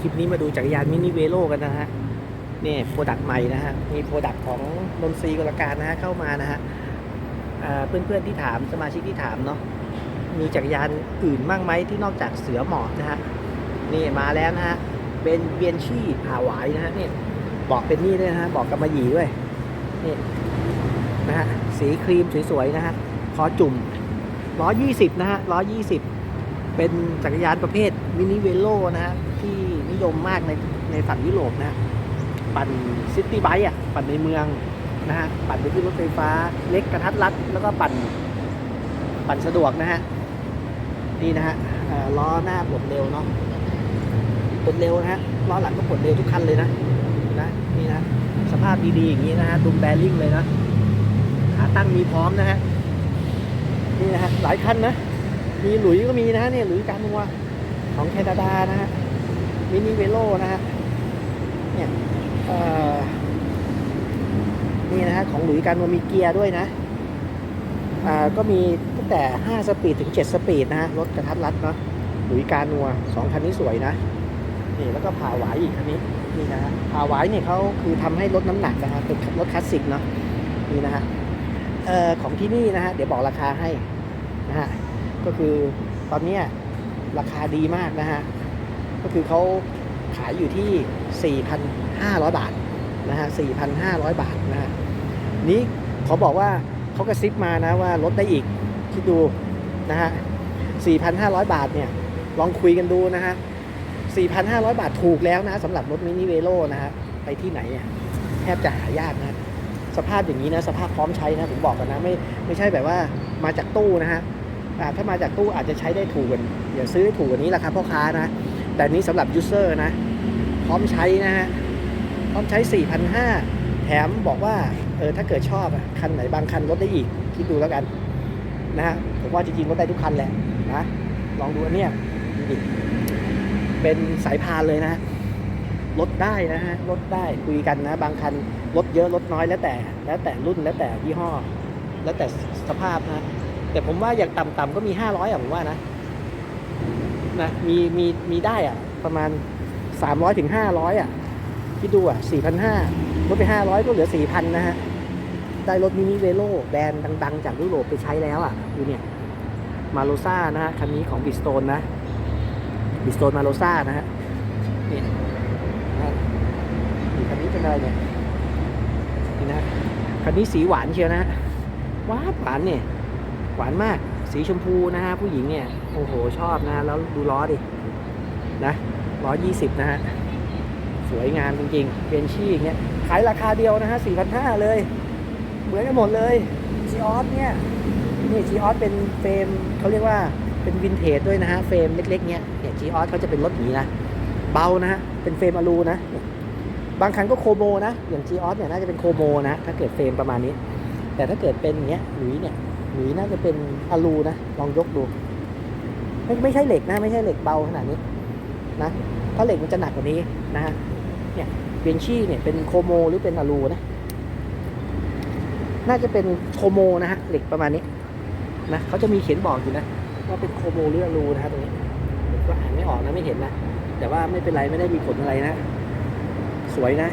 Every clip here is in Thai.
คลิปนี้มาดูจักรยานมินิเวโร่กันนะฮะนี่โปรดักต์ใหม่นะฮะมีโปรดักต์ของนนทรีกลการนะฮะเข้ามานะฮะเพื่อนๆที่ถามสมาชิกที่ถามเนาะมีจักรยานอื่นบ้างไหมที่นอกจากเสือหมอบนะฮะนี่มาแล้วนะฮะเป็นเบียนชี่หาหวายนะฮะเนี่ยบอกเป็นนี่ด้วยนะฮะบอกกำมะหยีด้วยนี่นะฮะสีครีมสวยๆนะฮะคอจุ่ม120นะฮะ120 เป็นจักรยานประเภทมินิเวโ o นะฮะ นิยมมากในในฝั่งยุโรปนะปั่นซิตี้ไบค์อะปั่นในเมืองนะฮะปั่นไปที่รถไฟฟ้าเล็กกระทัดรัด แล้วก็ปั่นปั่นสะดวกนะฮะนี่นะฮะล้อหน้าปลดเร็วเนาะปลดเร็วนะฮะล้อหลังก็ปลดเร็วทุกคันเลยนะนะนี่นะสภาพดีๆอย่างนี้นะฮะดุมแบริ่งเลยนะขาตั้งมีพร้อมนะฮะนี่นะฮะหลายคันนะมีหลุยก็มีนะฮะเนี่ยหลุยการนัวของแคนาดานะฮะ มินิเวโ o นะฮะ เนี่ยนี่นะฮะของหลุยการมีเกียร์ด้วยนะ อ่า ก็มีตั้งแต่ 5 สปีดถึง 7 สปีดนะฮะ รถกระทัดรัดเนาะหลุยการนัวสองคันนี้สวยนะ นี่แล้วก็ผ่าหวายอีกคันนี้ นี่นะฮะผ่าหวายเนี่ยเขาคือทำให้ลดน้ำหนักนะฮะ เป็นรถคลาสสิกเนาะ นี่นะฮะ เอ่อ ของที่นี่นะฮะ เดี๋ยวบอกราคาให้นะฮะ ก็คือตอนนี้ราคาดีมากนะฮะ ก็คือเขาขายอยู่ที่ 4,500 บาทนะฮะ 4,500 บาทนะฮะ นี้ขอบอกว่าเขากระซิบมานะว่าลดได้อีก คิดดูนะฮะ 4,500 บาทเนี่ย ลองคุยกันดูนะฮะ 4,500 บาทถูกแล้วนะสำหรับรถมินิเวโ o นะฮะ ไปที่ไหนอะแทบจะหายากนะสภาพอย่างนี้นะสภาพพร้อมใช้นะผมบอกกันนะไม่ไม่ใช่แบบว่ามาจากตู้นะฮะถ้ามาจากตู้อาจจะใช้ได้ถูกกันอย่าซื้อถูกกว่านี้ราคาพ่อค้านะ แต่นี้สำหรับยูเซอร์นะ พร้อมใช้นะฮะ พร้อมใช้ 4,500 แถมบอกว่า เออ ถ้าเกิดชอบอะคันไหนบางคันลดได้อีก คิดดูแล้วกัน นะฮะ ผมว่าจริงๆลดได้ทุกคันแหละนะ ลองดูอันเนี้ยดูดิเป็นสายพานเลยนะฮะลดได้นะฮะลดได้คุยกันนะ บางคันลดเยอะลดน้อยแล้วแต่ แล้วแต่รุ่นแล้วแต่ยี่ห้อ แล้วแต่สภาพนะแต่ผมว่าอย่างต่ำๆก็มี 500อะผมว่านะ นะมีมีมีได้อะประมาณ 300ถึง500อะคิดดูอะ4,500ลดไป 500 ก็เหลือ 4,000 นะฮะ ได้รถมินิเวโ o แบรนด์ดังๆ จากยุโรปไปใช้แล้วอะดูเนี่ย มาโลซ่านะฮะ คันนี้ของบิสโตนนะบิสโตนมาโลซ่านะฮะนี่นี่คันนี้เป็นอะไรเนี่ยนี่นะคันนี้สีหวานเชียวนะฮะหวานหวานเนี่ย หวานมาก สีชมพูนะฮะผู้หญิงเนี่ยโอ้โหชอบนะแล้วดูล้อดินะร้อยี่สิบนะฮะสวยงามจริงๆเป็นชี่อย่างเงี้ยขายราคาเดียวนะฮะสี่พันห้าเลย เหมือนกันหมดเลยจีออสเนี่ยนี่จีออสเป็นเฟรมเขาเรียกว่าเป็นวินเทจด้วยนะฮะเฟรมเล็กๆเนี้ยเนี่ยจีออสเขาจะเป็นรถหนีนะเบานะฮะเป็นเฟรมอลูนะบางคันก็โคโมนะอย่างจีออสเนี่ยน่าจะเป็นโคโมนะถ้าเกิดเฟรมประมาณนี้ แต่ถ้าเกิดเป็นอย่างเงี้ยหลุยเนี่ย หลุยน่าจะเป็นอลูนะ ลองยกดู ไม่ไม่ใช่เหล็กนะ ไม่ใช่เหล็กเบาขนาดนี้นะ ถ้าเหล็กมันจะหนักกว่านี้นะฮะ เนี่ยเบนชี่เนี่ยเป็นโคโมหรือเป็นอะลูนะ น่าจะเป็นโคโมนะฮะ เหล็กประมาณนี้นะเขาจะมีเขียนบอกอยู่นะว่าเป็นโคโมหรืออะลูนะฮะตรงนี้ผมก็อ่านไม่ออกนะไม่เห็นนะ แต่ว่าไม่เป็นไรไม่ได้มีผลอะไรนะ สวยนะ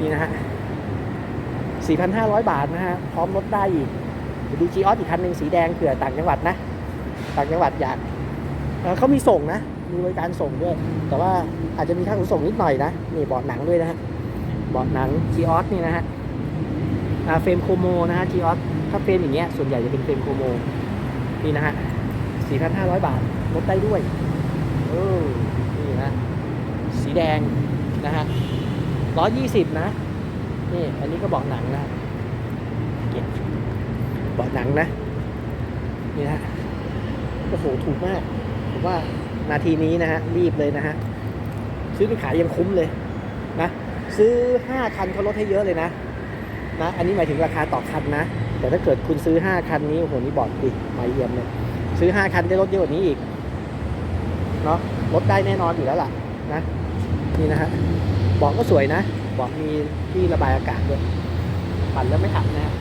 นี่นะฮะ4,500 บาทนะฮะ พร้อมรถได้อีก ดูจีออสอีกคันหนึ่งสีแดงเผื่อต่างจังหวัดนะ ต่างจังหวัดอยากเเขามีส่งนะ มีบริการส่งด้วย แต่ว่าอาจจะมีค่าขนส่งนิดหน่อยนะ นี่เบาะหนังด้วยนะฮะ เบาะหนัง g ีออสนี่นะฮะเฟรมโคโมนะฮะ g ีออสถ้าเฟรมอย่างเงี้ยส่วนใหญ่จะเป็นเฟรมโคโม นี่นะฮะ 4,500 บาทลดได้ด้วยเออนี่นะ สีแดงนะฮะ 120 นะ นี่ อันนี้ก็เบาะหนังนะ หนังนะนี่นะฮะโอ้โหถูกมากผมว่านาทีนี้นะฮะรีบเลยนะฮะซื้อไปขายยังคุ้มเลยนะซื้อ 5 คันเขาลดให้เยอะเลยนะนะ อันนี้หมายถึงราคาต่อคันนะ แต่ถ้าเกิดคุณซื้อ 5 คันนี้โอ้โหนี่บอดดิมาเยี่ยมเลยซื้อ 5 คันได้ลดเยอะกว่านี้อีกเนาะลดได้แน่นอนอยู่แล้วล่ะนะนี่นะฮะเบอกก็สวยนะเบอกมีที่ระบายอากาศด้วยปั่นแล้วไม่อับนะฮะ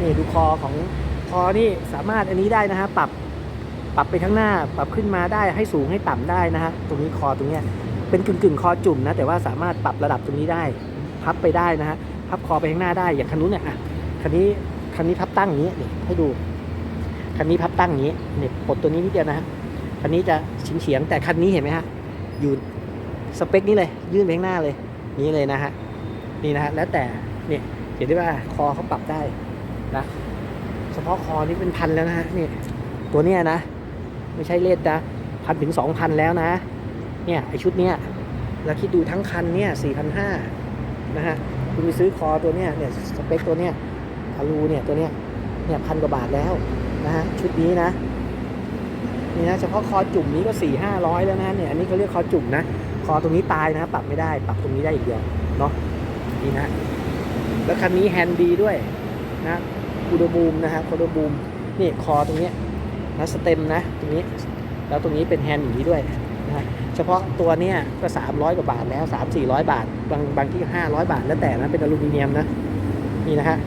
นี่ดูคอของคอนี่สามารถอันนี้ได้นะฮะปรับปรับไปข้างหน้า ปรับขึ้นมาได้ให้สูงให้ต่ำได้นะฮะตรงนี้คอตรงเนี้ยเป็นกึ่งกึ่งคอจุ่มนะแต่ว่าสามารถปรับระดับตรงนี้ได้ พับไปได้นะฮะพับคอไปข้างหน้าได้อย่างคันนู้นเนี่ยอะคันนี้คันนี้พับตั้งอย่างนี้นี่ให้ดูคันนี้พับตั้งอย่างนี้เนี่ยปลดตัวนี้นิดเดียวนะฮะคันนี้จะเฉียงเฉียงแต่คันนี้เห็นไหมฮะอยู่สเปคนี้เลยยื่นไปข้างหน้าเลยนี้เลยนะฮะนี่นะฮะแล้วแต่เนี่ยเห็นได้ว่าคอเขาปรับได้ นะเฉพาะคอนี่เป็นพันแล้วนะฮะนี่ตัวเนี้ยนะ ไม่ใช่เล่นนะพันถึงสองพันแล้วนะ เนี่ยไอชุดเนี้ยแล้วคิดดูทั้งคันเนี่ยสี่พันห้านะฮะคุณไปซื้อคอตัวเนี้ยเนี่ยสเปคตัวเนี้ยอารูเนี่ยตัวเนี้ยเนี่ยพันกว่าบาทแล้วนะฮะชุดนี้นะนี่นะเฉพาะคอจุ่มนี้ก็สี่ห้าร้อยแล้วนะเนี่ยอันนี้เขาเรียกคอจุ่มนะคอตรงนี้ตายนะปรับไม่ได้ปรับตรงนี้ได้อีกเดียวเนาะนี่นะแล้วคันนี้แฮนด์ดีด้วยนะ คูโดบูมนะฮะคูโดบูมนี่คอตรงนี้นะสเต็มนะตรงนี้แล้วตรงนี้เป็นแฮนด์อย่างนี้ด้วยนะฮะเฉพาะตัวเนี้ยก็ 300 กว่าบาทแล้ว 3 400 บาท บางบางที่ 500 บาท แล้วแต่นะเป็นอลูมิเนียมนะนี่นะฮะ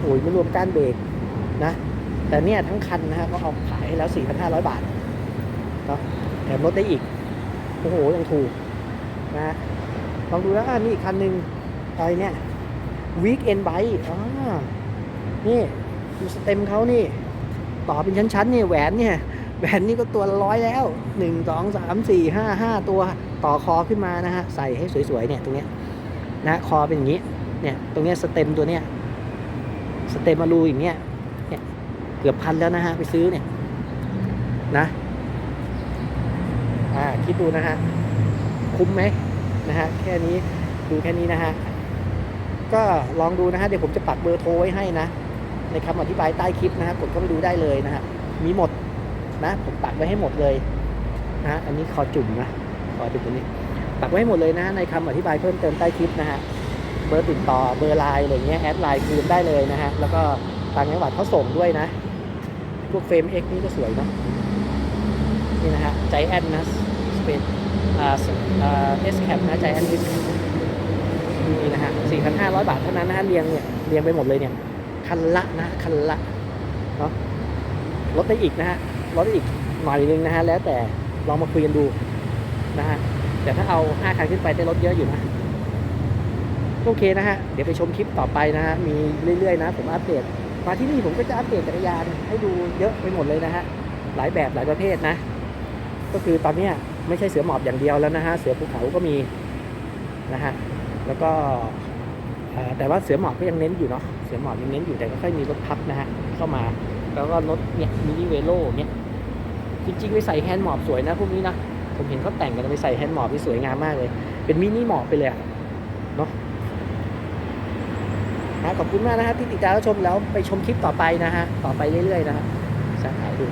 โอ้ยไม่รวมก้านเบรกนะแต่เนี่ยทั้งคันนะฮะก็เอาขายให้แล้ว 4,500 บาทเนาะแถมลดได้อีกโอ้โหยังถูกนะฮะลองดูแล้วอะนี่อีกคันหนึ่งอะไรเนี่ย Weekend Bike อ๋อ นี่ดูสเต็มเขานี่ ต่อเป็นชั้นๆนี่แหวนเนี่ยแหวนนี่ก็ตัวร้อยแล้วหนึ่งสองสามสี่ห้าห้าตัวต่อคอขึ้นมานะฮะใส่ให้สวยๆเนี่ยตรงเนี้ยนะคอเป็นอย่างนี้เนี่ยตรงเนี้ยสเต็มตัวเนี้ยสเต็มมารูอย่างเงี้ยเนี่ยเกือบพันแล้วนะฮะไปซื้อเนี่ยนะอ่าคิดดูนะฮะคุ้มไหมนะฮะแค่นี้ดูแค่นี้นะฮะ ก็ลองดูนะฮะเดี๋ยวผมจะปักเบอร์โทรไว้ให้นะในคำอธิบายใต้คลิปนะฮะกดเข้าไปดูได้เลยนะฮะมีหมดนะ ผมปักไว้ให้หมดเลยนะฮะอันนี้คอจุ่มนะคอจุ่มตัวนี้ ปักไว้ให้หมดเลยนะในคำอธิบายเพิ่มเติมใต้คลิปนะฮะเบอร์ติดต่อเบอร์ไลน์อะไรเงี้ยแอดไลน์คืนได้เลยนะฮะแล้วก็ต่างจังหวัดเขาส่งด้วยนะ พวกเฟรม X นี่ก็สวยเนะนี่นะฮะใจแอนนะสเปนอ่าอ่าเอสแคปนะใจแอนดิส นี่นะฮะ4,500 บาทเท่านั้นนะฮะเรียงเนี่ยเรียงไปหมดเลยเนี่ย คันละนะคันละเนาะลดได้อีกนะฮะลดได้อีกหน่อยนึงนะฮะแล้วแต่ลองมาคุยกันดูนะฮะแต่ถ้าเอาห้าคันขึ้นไปได้ลดเยอะอยู่นะโอเคนะฮะ เดี๋ยวไปชมคลิปต่อไปนะฮะ มีเรื่อยๆนะ ผมอัปเดต มาที่นี่ผมก็จะอัปเดตจักรยานให้ดูเยอะไปหมดเลยนะฮะ หลายแบบหลายประเภทนะ ก็คือตอนนี้ไม่ใช่เสือหมอบอย่างเดียวแล้วนะฮะ เสือภูเขาก็มีนะฮะ แล้วก็แต่ว่าเสือหมอบก็ยังเน้นอยู่เนาะเสือหมอบยังเน้นอยู่แต่ก็ค่อยมีรถพับนะฮะเข้ามาแล้วก็รถเนี่ยมินิเวโร่เนี่ยจริงๆไปใส่แฮนด์หมอบสวยนะพวกนี้นะผมเห็นเขาแต่งกันไปใส่แฮนด์หมอบที่สวยงามมากเลย เป็นมินิหมอบไปเลยเนาะนะขอบคุณมากนะฮะที่ติดตามชมแล้วไปชมคลิปต่อไปนะฮะต่อไปเรื่อยๆนะฮะจะถ่าดู